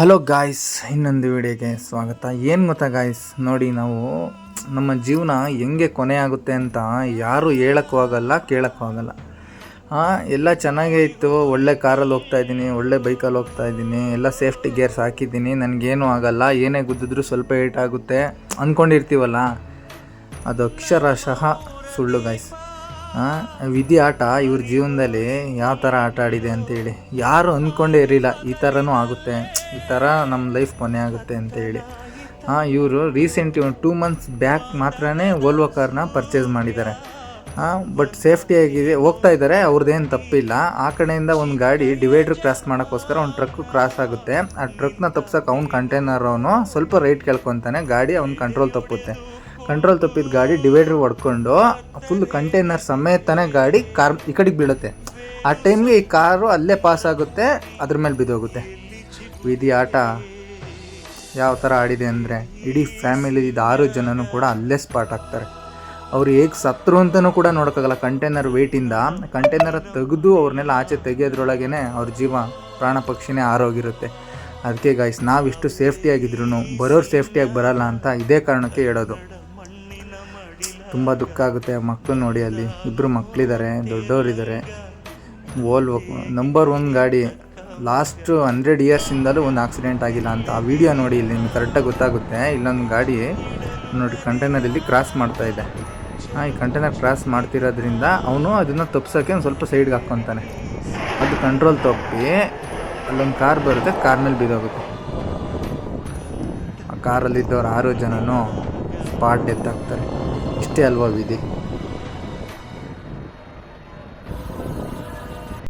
Hello guys ಇನ್ನೊಂದು ವಿಡಿಯೋಗೆ ಸ್ವಾಗತ. ಏನು ಗೊತ್ತಾ ಗಾಯ್ಸ್ ನೋಡಿ, ನಾವು ನಮ್ಮ ಜೀವನ ಹೆಂಗೆ ಕೊನೆ ಆಗುತ್ತೆ ಅಂತ ಯಾರೂ ಹೇಳಕ್ಕೂ ಆಗಲ್ಲ, ಕೇಳಕ್ಕೂ ಆಗಲ್ಲ. ಎಲ್ಲ ಚೆನ್ನಾಗೇ ಇತ್ತು. ಒಳ್ಳೆ ಕಾರಲ್ಲಿ ಹೋಗ್ತಾ ಇದ್ದೀನಿ, ಒಳ್ಳೆ ಬೈಕಲ್ಲಿ ಹೋಗ್ತಾ ಇದ್ದೀನಿ, ಎಲ್ಲ ಸೇಫ್ಟಿ ಗೇರ್ಸ್ ಹಾಕಿದ್ದೀನಿ. ನನಗೇನು ಆಗಲ್ಲ. ಏನೇ ಗುದ್ದಿದ್ರು ಸ್ವಲ್ಪ ಏಟಾಗುತ್ತೆ. ಅಂದ್ಕೊಂಡಿರ್ತೀವಲ್ಲ ಅದು ಅಕ್ಷರಶಃ ಸುಳ್ಳು ಗಾಯ್ಸ್ ವಿಧಿ ಆಟ ಇವ್ರ ಜೀವನದಲ್ಲಿ ಯಾವ ಥರ ಆಟ ಆಡಿದೆ ಅಂತೇಳಿ. ಯಾರು ಅಂದ್ಕೊಂಡೇ ಇರಲಿಲ್ಲ, ಈ ಥರನೂ ಆಗುತ್ತೆ, ಈ ಥರ ನಮ್ಮ ಲೈಫ್ ಕೊನೆ ಆಗುತ್ತೆ ಅಂತೇಳಿ. ಹಾಂ ಇವರು ರೀಸೆಂಟ್ ಟೂ ಮಂತ್ಸ್ ಬ್ಯಾಕ್ ಮಾತ್ರನೇ ಓಲ್ವೋ ಕಾರ್ನ ಪರ್ಚೇಸ್ ಮಾಡಿದ್ದಾರೆ. ಹಾಂ ಬಟ್ ಸೇಫ್ಟಿಯಾಗಿದೆ ಹೋಗ್ತಾ ಇದ್ದಾರೆ ಅವ್ರದ್ದೇನು ತಪ್ಪಿಲ್ಲ. ಆ ಕಡೆಯಿಂದ ಒಂದು ಗಾಡಿ ಡಿವೈಡ್ರ್ ಕ್ರಾಸ್ ಮಾಡೋಕ್ಕೋಸ್ಕರ ಒಂದು ಟ್ರಕ್ ಕ್ರಾಸ್ ಆಗುತ್ತೆ. ಆ ಟ್ರಕ್ನ ತಪ್ಸೋಕೆ ಅವ್ನ ಕಂಟೈನರ್ ಅವನು ಸ್ವಲ್ಪ ರೈಟ್ ಕೇಳ್ಕೊತಾನೆ, ಗಾಡಿ ಅವ್ನ ಕಂಟ್ರೋಲ್ ತಪ್ಪುತ್ತೆ. ಕಂಟ್ರೋಲ್ ತಪ್ಪಿದ ಗಾಡಿ ಡಿವೈಡರ್ ಹೊಡ್ಕೊಂಡು ಫುಲ್ ಕಂಟೈನರ್ ಸಮೇತನೇ ಗಾಡಿ ಕಾರ್ ಈ ಕಡೆಗೆ ಬೀಳುತ್ತೆ. ಆ ಟೈಮ್ಗೆ ಈ ಕಾರು ಅಲ್ಲೇ ಪಾಸ್ ಆಗುತ್ತೆ, ಅದ್ರ ಮೇಲೆ ಬಿದ್ದೋಗುತ್ತೆ. ವಿಧಿ ಆಟ ಯಾವ ಥರ ಆಡಿದೆ ಅಂದರೆ ಇಡೀ ಫ್ಯಾಮಿಲಿ ಇದು ಆರು ಜನನೂ ಕೂಡ ಅಲ್ಲೇ ಸ್ಪಾಟ್ ಆಗ್ತಾರೆ ಅವ್ರು ಹೇಗೆ ಸತ್ರು ಅಂತಲೂ ಕೂಡ ನೋಡೋಕ್ಕಾಗಲ್ಲ. ಕಂಟೈನರ್ ವೇಟಿಂದ ಕಂಟೈನರ ತೆಗೆದು ಅವ್ರನ್ನೆಲ್ಲ ಆಚೆ ತೆಗೆಯೋದ್ರೊಳಗೇ ಅವ್ರ ಜೀವ, ಪ್ರಾಣ ಪಕ್ಷಿನೇ ಆರೋಗಿರುತ್ತೆ ಅದಕ್ಕೆ ಗಾಯ್ಸ್ ನಾವಿಷ್ಟು ಸೇಫ್ಟಿಯಾಗಿದ್ರು ಬರೋರು ಸೇಫ್ಟಿಯಾಗಿ ಬರಲ್ಲ ಅಂತ ಇದೇ ಕಾರಣಕ್ಕೆ ಹೇಳೋದು. ತುಂಬ ದುಃಖ ಆಗುತ್ತೆ ಮಕ್ಕಳು ನೋಡಿ ಅಲ್ಲಿ. ಇಬ್ಬರು ಮಕ್ಕಳಿದ್ದಾರೆ ದೊಡ್ಡವರಿದ್ದಾರೆ. ಓಲ್ವೋ ನಂಬರ್ ಒನ್ ಗಾಡಿ ಲಾಸ್ಟ್ ಹಂಡ್ರೆಡ್ ಇಯರ್ಸಿಂದಲೂ ಒಂದು ಆಕ್ಸಿಡೆಂಟ್ ಆಗಿಲ್ಲ ಅಂತ ಆ ವಿಡಿಯೋ ನೋಡಿ ಇಲ್ಲಿ ನಿಮ್ಗೆ ಕರೆಕ್ಟಾಗಿ ಗೊತ್ತಾಗುತ್ತೆ. ಇಲ್ಲೊಂದು ಗಾಡಿ ನೋಡಿ ಕಂಟೈನರ್ ಇಲ್ಲಿ ಕ್ರಾಸ್ ಮಾಡ್ತಾ ಇದೆ. ಈ ಕಂಟೈನರ್ ಕ್ರಾಸ್ ಮಾಡ್ತಿರೋದ್ರಿಂದ ಅವನು ಅದನ್ನು ತಪ್ಸೋಕ್ಕೆ ಒಂದು ಸ್ವಲ್ಪ ಸೈಡ್ಗೆ ಹಾಕ್ಕೊತಾನೆ. ಅದು ಕಂಟ್ರೋಲ್ ತಪ್ಪಿ ಅಲ್ಲೊಂದು ಕಾರ್ ಬರುತ್ತೆ ಕಾರ್ ಮೇಲೆ ಬಿದ್ದೋಗುತ್ತೆ. ಆ ಕಾರಲ್ಲಿದ್ದವ್ರು ಆರು ಜನನೂ ಸ್ಪಾಟ್ ಡೆತ್ ಆಗ್ತಾರೆ ಇಷ್ಟೇ ಅಲ್ವಾ ವಿಧಿ